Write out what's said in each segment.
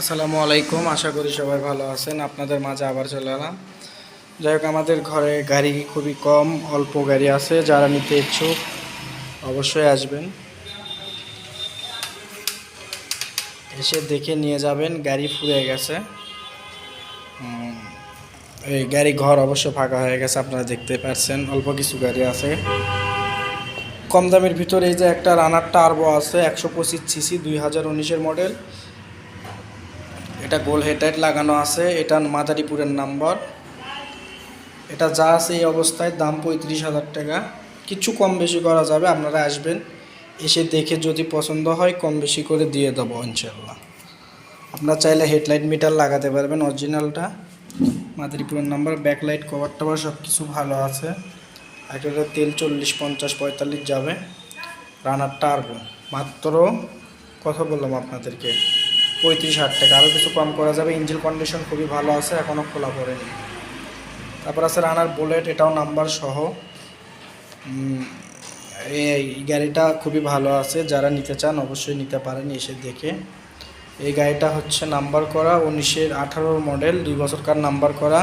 আসসালামু আলাইকুম, আশা করি সবাই ভালো আছেন। আপনাদের মাঝে আবার চলে এলাম। যাই হোক, আমাদের ঘরে গাড়ি খুবই কম, অল্প গাড়ি আছে। যারা নিতে ইচ্ছুক, অবশ্যই আসবেন। এসে দেখে নিয়ে যাবেন, গাড়ি ফুরে গেছে। এই গাড়ি ঘর অবশ্য ফাঁকা হয়ে গেছে, আপনারা দেখতে পাচ্ছেন। অল্প কিছু গাড়ি আছে। কম দামের ভিতরে এই যে একটা রানার টার্বো আছে, একশো পঁচিশ সিসি, দুই হাজার উনিশের মডেল। এটা গোল হেডলাইট লাগানো আছে, এটা মাদারীপুরের নাম্বার। এটা যা আছে এই অবস্থায়, দাম পঁয়ত্রিশ হাজার টাকা। কিছু কম বেশি করা যাবে, আপনারা আসবেন, এসে দেখে যদি পছন্দ হয়, কম বেশি করে দিয়ে দেবো ইনশাল্লাহ আপনারা চাইলে হেডলাইট মিটার লাগাতে পারবেন অরিজিনালটা। মাদারীপুরের নাম্বার, ব্যাকলাইট, কভার টভার সব কিছু ভালো আছে। একটা তেল চল্লিশ, পঞ্চাশ, পঁয়তাল্লিশ যাবে। রানার টার্বো মাত্র, কথা বললাম আপনাদেরকে। পঁয়ত্রিশ হাজার টাকা। আরও কিছু কম করা যাবে। ইঞ্জিন কন্ডিশন খুবই ভালো আছে, এখনও খোলা পড়েনি। তারপর আছে রানার বুলেট এটাও নাম্বার সহ। এই গাড়িটা খুবই ভালো আছে। যারা নিতে চান অবশ্যই নিতে পারেন এসে দেখে। এই গাড়িটা হচ্ছে নাম্বার করা, উনিশের আঠারোর মডেল দুই বছরকার নাম্বার করা।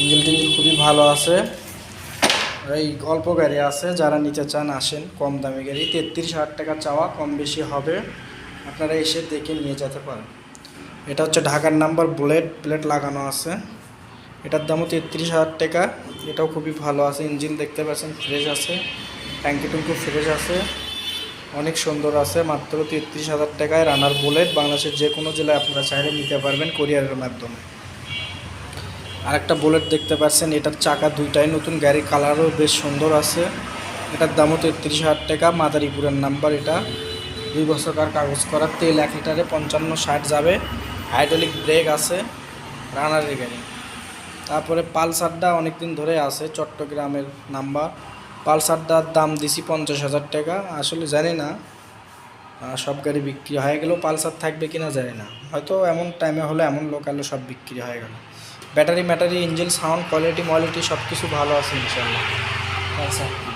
ইঞ্জিন টিঞ্জিন খুবই ভালো আছে। এই অল্প গাড়ি আছে, যারা নিতে চান আসেন। কম দামি গাড়ি। তেত্রিশ হাজার টাকা চাওয়া, কম বেশি হবে। আপনারা এসে দেখে নিয়ে যেতে পারেন। এটা হচ্ছে ঢাকার নাম্বার, বুলেট, প্লেট লাগানো আছে। এটার দামও তেত্রিশ হাজার টাকা। এটাও খুবই ভালো আছে। ইঞ্জিন দেখতে পাচ্ছেন, ফ্রেশ আছে। ট্যাঙ্কি টুঙ্কু ফ্রেশ আছে। অনেক সুন্দর আছে। মাত্র তেত্রিশ হাজার টাকায় রানার বুলেট। বাংলাদেশের যে কোনো জেলায় আপনারা চাইলে নিতে পারবেন কোরিয়ারের মাধ্যমে। আরেকটা বুলেট দেখতে পাচ্ছেন। এটার চাকা দুইটাই নতুন। গাড়ি কালারও বেশ সুন্দর আছে। এটার দামও তেত্রিশ হাজার টাকা। মাদারীপুরের নাম্বার এটা। দুই বছরকার কাগজ করার তেল এক লিটারে পঞ্চান্ন ষাট যাবে। হাইড্রোলিক ব্রেক আছে রানারের গাড়ি। তারপরে পালসারটা অনেক দিন ধরে আছে, চট্টগ্রামের নাম্বার পালসারটার দাম দিছি পঞ্চাশ হাজার টাকা। আসলে জানি না সব গাড়ি বিক্রি হয়ে গেলেও পালসার থাকবে কি না জানি না। হয়তো এমন টাইমে হলে, এমন লোকালে সব বিক্রি হয়ে গেল। ব্যাটারি ম্যাটারি ইঞ্জিন সাউন্ড কোয়ালিটি মোয়ালিটি সব কিছু ভালো আছে ইনশাল্লাহ পালসার।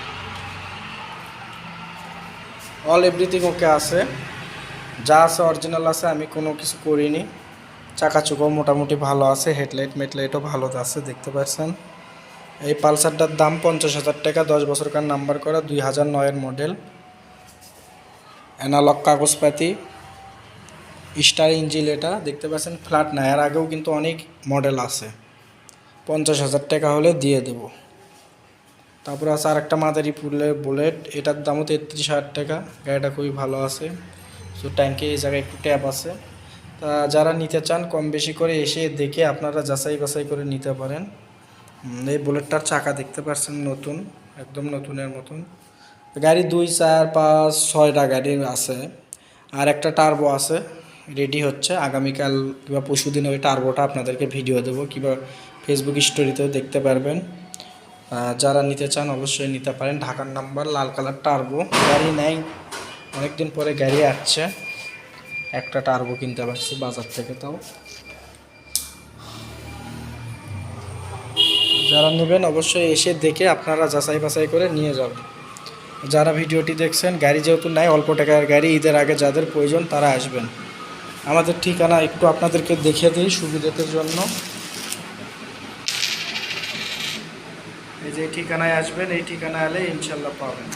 অল এভরিথিং ওকে আছে। যা আছে অরিজিনাল আছে, আমি কোনো কিছু করিনি। চাকা চুকো মোটামুটি ভালো আছে হেডলাইট মেডলাইটও ভালো আছে, দেখতে পাচ্ছেন। এই পালসারটার দাম পঞ্চাশ হাজার টাকা, দশ বছরকার নাম্বার করা, দুই হাজার নয়ের মডেল অ্যানালগ কাগজপাতি স্টার ইঞ্জিল এটা, দেখতে পাচ্ছেন ফ্ল্যাট না, এর আগেও কিন্তু অনেক মডেল আছে। পঞ্চাশ হাজার টাকা হলে দিয়ে দেব। তারপরে আছে আর একটা মাদারি পুলের বুলেট, এটার দামও তেত্রিশ হাজার টাকা, গাড়িটা খুবই ভালো আছে। সো ট্যাঙ্কে এই জায়গায় একটু ট্যাপ আছে। তা যারা নিতে চান, কম বেশি করে এসে দেখে আপনারা যাচাই বাছাই করে নিতে পারেন। এই বুলেটটার চাকা দেখতে পাচ্ছেন নতুন, একদম নতুনের মতন। গাড়ি দুই, চার, পাঁচ, ছয়টা গাড়ি আছে। আর একটা টার্বো আছে, রেডি হচ্ছে। আগামীকাল কিংবা পরশু দিন ওই টার্বোটা আপনাদেরকে ভিডিও দেবো, কিংবা ফেসবুক স্টোরিতেও দেখতে পারবেন। যারা নিতে চান অবশ্যই নিতে পারেন। ঢাকার নাম্বার, লাল কালার টার্বো। গাড়ি নেই। অনেকদিন পরে গাড়ি আসছে। একটা টার্বো কিনতে পারছি বাজার থেকে তাও। যারা নেবেন অবশ্যই এসে দেখে আপনারা যাচাই বাছাই করে নিয়ে যাবেন। যারা ভিডিওটি দেখছেন, গাড়ি যেহেতু নাই, অল্প টাকার গাড়ি, ঈদের আগে যাদের প্রয়োজন তারা আসবেন। আমাদের ঠিকানা একটু আপনাদেরকে দেখে দিই সুবিধাদের জন্য। এই যে ঠিকানায় আসবেন, এই ঠিকানায় এলে ইনশাল্লাহ পাবেন।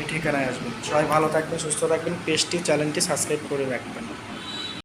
এই ঠিকানায় আসবেন। সবাই ভালো থাকবেন, সুস্থ থাকবেন, পেজটি, চ্যানেলটি সাবস্ক্রাইব করে রাখবেন।